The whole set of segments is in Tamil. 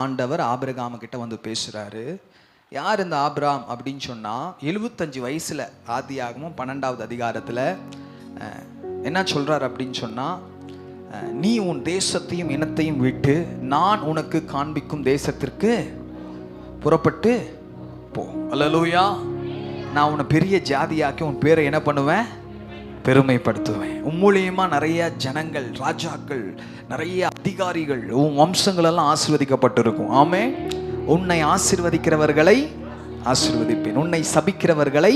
ஆண்டவர் ஆபிரகாம கிட்ட வந்து பேசுறாரு. யார் இந்த ஆபிராம் அப்படின்னு சொன்னா எழுபத்தஞ்சு வயசுல ஆதியாகமும் பன்னெண்டாவது அதிகாரத்துல என்ன சொல்றாரு அப்படின்னு சொன்னா அஹ், நீ உன் தேசத்தையும் இனத்தையும் விட்டு நான் உனக்கு காண்பிக்கும் தேசத்திற்கு புறப்பட்டு போ. அல்லலூயா நான் உன்னை பெரிய ஜாதியாக்கி உன் பேரை என்ன பண்ணுவேன்? பெருமைப்படுத்துவேன். உன் மூலியமா நிறைய ஜனங்கள் ராஜாக்கள் நிறைய அதிகாரிகள் உன் வம்சங்கள் எல்லாம் ஆசிர்வதிக்கப்பட்டிருக்கும். ஆமே உன்னை ஆசிர்வதிக்கிறவர்களை ஆசிர்வதிப்பேன். உன்னை சபிக்கிறவர்களை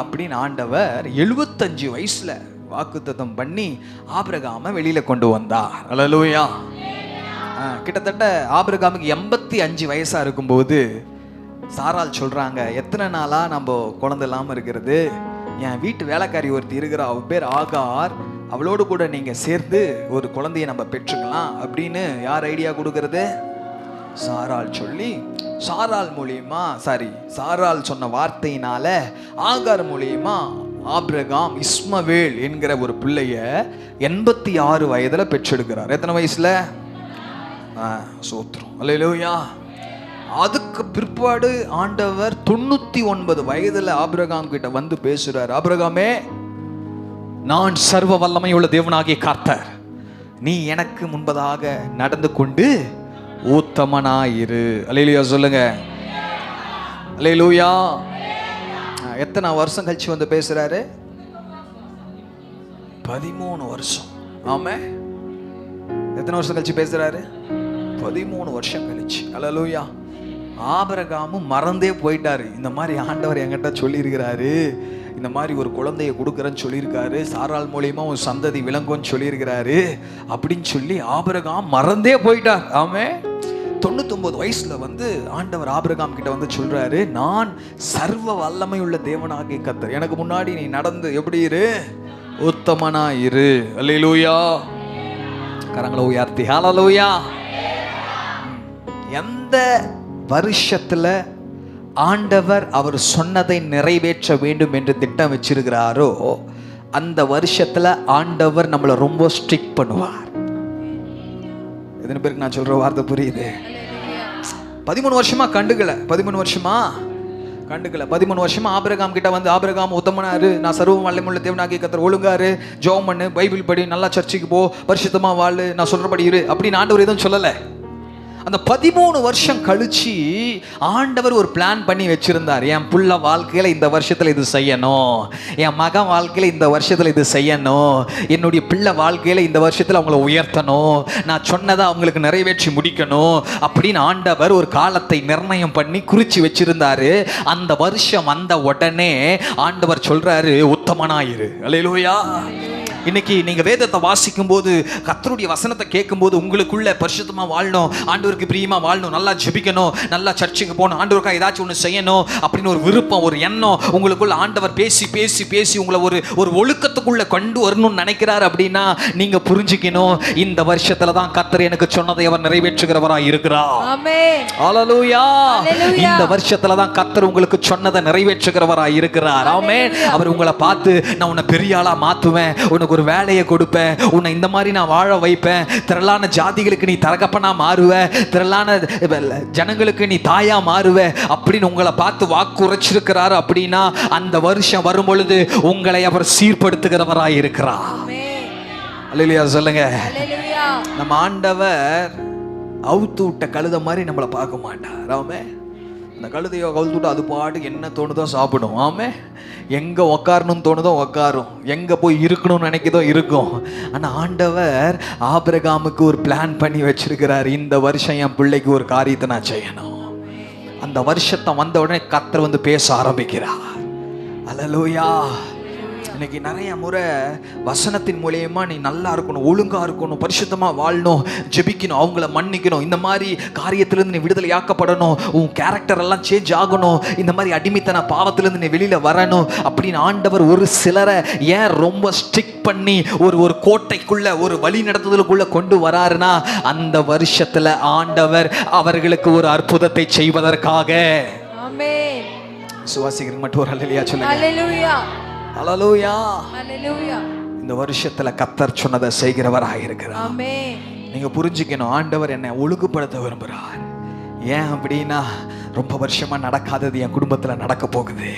அப்படின்னு ஆண்டவர் எழுபத்தஞ்சு வயசுல வாக்குத்தத்தம் பண்ணி ஆபிரகாம வெளியில கொண்டு வந்தார். அலலூயா கிட்டத்தட்ட ஆபிரகாமுக்கு எண்பத்தி அஞ்சு வயசா இருக்கும்போது சாரால் சொல்றாங்க எத்தனை நாளா நம்ம குழந்தை இல்லாம இருக்கிறது? என் வீட்டு வேலைக்காரி ஒருத்தி இருக்கிறா அவ பேர் ஆகார். அவளோடு கூட நீங்க சேர்ந்து ஒரு குழந்தைய நம்ம பெற்றுக்கலாம் அப்படின்னு யார் ஐடியா கொடுக்கறது? சாரால் சொல்லி சாரால் மூலியமா சாரி சாரால் சொன்ன வார்த்தையினால ஆகார் மூலியமா ஆப்ரகாம் இஸ்மவேல் என்கிற ஒரு பிள்ளைய எண்பத்தி ஆறு வயதுல பெற்றெடுக்கிறார். எத்தனை வயசுல? ஆ, சோத்திரம். அல்லேலூயா. அதுக்கு பிற்பாடு ஆண்டவர் தொண்ணூத்தி ஒன்பது வயதுல ஆபிரகாம் கிட்ட வந்து பேசுறார். ஆபிரகாமே நான் சர்வ வல்லமை உள்ள தேவனாகிய காத்தர் நீ எனக்கு முன்பதாக நடந்து கொண்டு ஊத்தமனாயிரு. அல்லேலூயா சொல்லுங்க. அலையிலூயா எத்தனை வருஷம் கழிச்சு வந்து பேசுறாரு? பதிமூணு வருஷம். ஆமே. எத்தனை வருஷம் கழிச்சு பேசுறாரு? பதிமூணு வருஷம் கழிச்சு. அலலூயா ஆபரகாமும் மறந்தே போயிட்டாரு. இந்த மாதிரி ஆண்டவர் என்கிட்ட சொல்லியிருக்கிறாரு. இந்த மாதிரி ஒரு குழந்தைய கொடுக்குறேன்னு சொல்லியிருக்காரு. சாரால் மூலியமா ஒரு சந்ததி விளங்கும்னு சொல்லியிருக்கிறாரு. அப்படின்னு சொல்லி ஆபரகாம் மறந்தே போயிட்டார். ஆமே தொண்ணூத்தொன்பது வயசுல வந்து ஆண்டவர் ஆபிரகாம் கிட்ட வந்து சொல்றாரு நான் சர்வ வல்லமை உள்ள தேவனாகி கத்தர் எனக்கு முன்னாடி நீ நடந்து எப்படி இரு? உத்தமனா இரு. அல்லூயா கரங்களை உயர்த்தி. ஹalleluya எந்த வருஷத்தில் ஆண்டவர் அவர் சொன்னதை நிறைவேற்ற வேண்டும் என்று திட்டம் வச்சிருக்கிறாரோ அந்த வருஷத்தில் ஆண்டவர் நம்மளை ரொம்ப ஸ்ட்ரிக் பண்ணுவார். எத்தனை பேருக்கு நான் சொல்கிற வார்த்தை புரியுது? பதிமூணு வருஷமா கண்டுக்கல. பதிமூணு வருஷமா கண்டுக்கல. பதிமூணு வருஷமா ஆபிரகாம் கிட்ட வந்து ஆபிரகாம் உத்தமனாரு. நான் சர்வ வல்லமுள்ள தேவனாகி கத்தர் ஒழுங்காரு. ஜோம் பண்ணு. பைபிள் படி நல்லா சர்ச்சுக்கு போ. பரிசுத்தமா வாழ். நான் சொல்றபடி இரு. அப்படின்னு ஆண்டவர் எதுவும் சொல்லலை. அந்த பதிமூணு வருஷம் கழிச்சு ஆண்டவர் ஒரு பிளான் பண்ணி வச்சிருந்தார். என் புள்ள வாழ்க்கையில இந்த வருஷத்துல இது செய்யணும். என் மகன் வாழ்க்கையில இந்த வருஷத்துல இது செய்யணும். என்னுடைய பிள்ளை வாழ்க்கையில இந்த வருஷத்துல அவங்கள உயர்த்தணும். நான் சொன்னதை அவங்களுக்கு நிறைவேற்றி முடிக்கணும். அப்படின்னு ஆண்டவர் ஒரு காலத்தை நிர்ணயம் பண்ணி குறிச்சு வச்சிருந்தாரு. அந்த வருஷம் வந்த உடனே ஆண்டவர் சொல்றாரு உத்தமனாயிரு. அலையிலோயா இன்னைக்கு நீங்க வேதத்தை வாசிக்கும் போது கத்தருடைய வசனத்தை கேட்கும்போது உங்களுக்குள்ள பரிசுத்தமா வாழணும் ஆண்டவருக்கு பிரியமா வாழணும் நல்லா ஜெபிக்கணும் நல்லா சர்ச்சுக்கு போகணும் ஆண்டவருக்காக ஏதாச்சும் ஒன்று செய்யணும் அப்படின்னு ஒரு விருப்பம் ஒரு எண்ணம் உங்களுக்குள்ள ஆண்டவர் பேசி பேசி பேசி உங்களை ஒரு ஒரு ஒழுக்கத்துக்குள்ள கொண்டு வரணும்னு நினைக்கிறாரு அப்படின்னா நீங்க புரிஞ்சுக்கணும் இந்த வருஷத்துல தான் கத்தர் எனக்கு சொன்னதை அவர் நிறைவேற்றுகிறவராய் இருக்கிறார். இந்த வருஷத்துல தான் கத்தர் உங்களுக்கு சொன்னதை நிறைவேற்றுகிறவராய் இருக்கிறார். ஆமென். அவர் உங்களை பார்த்து நான் உன்னை பெரிய ஆளா மாத்துவேன் உனக்கு ஒரு வேலையை கொடுப்பேன். உன்னை இந்த மாதிரி நான் வாழ வைப்பேன். திரளான ஜாதிகளுக்கு நீ தரகப்பனா மாறுவ. திரளான ஜனங்களுக்கு நீ தாயா மாறுவ. அப்படின்னு உங்களை பார்த்து வாக்கு உரைச்சிருக்கிறாரு அப்படின்னா அந்த வருஷம் வரும் பொழுது உங்களை அவர் சீர்படுத்துகிறவராய் இருக்கிறார். ஆமென் அல்லேலூயா சொல்லுங்க. நம்ம ஆண்டவர் அவுத்து விட்ட கழுதை மாதிரி நம்மளை பார்க்க மாட்டார். ஆமே அந்த கழுதையோ கவுத்து அது பாட்டுக்கு என்ன தோணுதோ சாப்பிடும். ஆமே எங்கே உக்காரணும்னு தோணுதோ உக்காரும். எங்கே போய் இருக்கணும்னு நினைக்குதோ இருக்கும். ஆனால் ஆண்டவர் ஆபிரகாமுக்கு ஒரு பிளான் பண்ணி வச்சிருக்கிறார். இந்த வருஷம் என் பிள்ளைக்கு ஒரு காரியத்தை நான் செய்யணும். அந்த வருஷத்தை வந்த உடனே கத்தர் வந்து பேச ஆரம்பிக்கிறார். அலலூயா இன்னைக்கு நிறைய முறை வசனத்தின் மூலியமா நீ நல்லா இருக்கணும் ஒழுங்கா இருக்கணும் பரிசுத்தமா வாழணும் ஜெபிக்கணும் அவங்கள மன்னிக்கணும். இந்த மாதிரி காரியத்திலிருந்து நீ விடுதலையாக்கப்படணும். உன் கேரக்டர் எல்லாம் சேஞ்ச் ஆகணும். இந்த மாதிரி அடிமைத்தன பாவத்திலிருந்து நீ வெளியில வரணும். அப்படின்னு ஆண்டவர் ஒரு சிலரை ஏன் ரொம்ப ஸ்ட்ரிக்ட் பண்ணி ஒரு ஒரு கோட்டைக்குள்ள ஒரு வழி நடத்துதலுக்குள்ள கொண்டு வராருன்னா அந்த வருஷத்துல ஆண்டவர் அவர்களுக்கு ஒரு அற்புதத்தை செய்வதற்காக. சுவாசிக்கிறீங்க மட்டும் ஒரு அல்லையா சொல்லுங்க. அலலூயா இந்த வருஷத்துல கத்தர் சொன்னதை செய்கிறவராக இருக்கிறார். நீங்க புரிஞ்சுக்கணும் ஆண்டவர் என்னை ஒழுங்குபடுத்த விரும்புகிறார். ஏன் அப்படின்னா ரொம்ப வருஷமா நடக்காதது என் குடும்பத்துல நடக்க போகுது.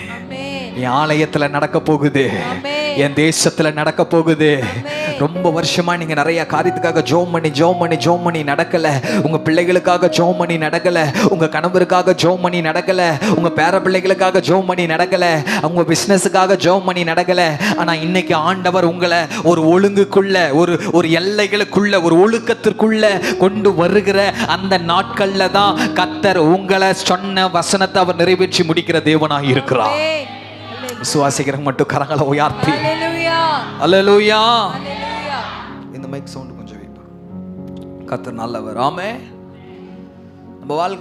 என் ஆலயத்துல நடக்க போகுது. என் தேசத்துல நடக்க போகுது. ரொம்ப வருஷமா நீங்க நிறைய காரியத்துக்காக ஜோம் பண்ணி ஜோம் பண்ணி ஜோம் பண்ணி நடக்கல. உங்க பிள்ளைகளுக்காக ஜோம் பண்ணி நடக்கல. உங்க கணவருக்காக ஜோம் பண்ணி நடக்கல. உங்க பேர பிள்ளைகளுக்காக ஜோம் பண்ணி நடக்கல. உங்க பிசினஸுக்காக ஜோம் பண்ணி நடக்கல. ஆனா இன்னைக்கு ஆண்டவர் உங்களை ஒரு ஒழுங்குக்குள்ள ஒரு ஒரு எல்லைகளுக்குள்ள ஒரு ஒழுக்கத்திற்குள்ள கொண்டு வருகிற அந்த நாட்கள்ல தான் கத்தர் உங்களை சொன்ன வசனத்தை அவர் நிறைவேற்றி முடிக்கிற தேவனாக இருக்கிறார். விசுவாசிக்கிறவங்க மட்டும் கரங்களை உயர்த்தி. இந்த மைக் சவுண்ட் கொஞ்சம் வைப்பா கத்தர் நல்லவர். ஆமே நம்ம வாழ்க்கை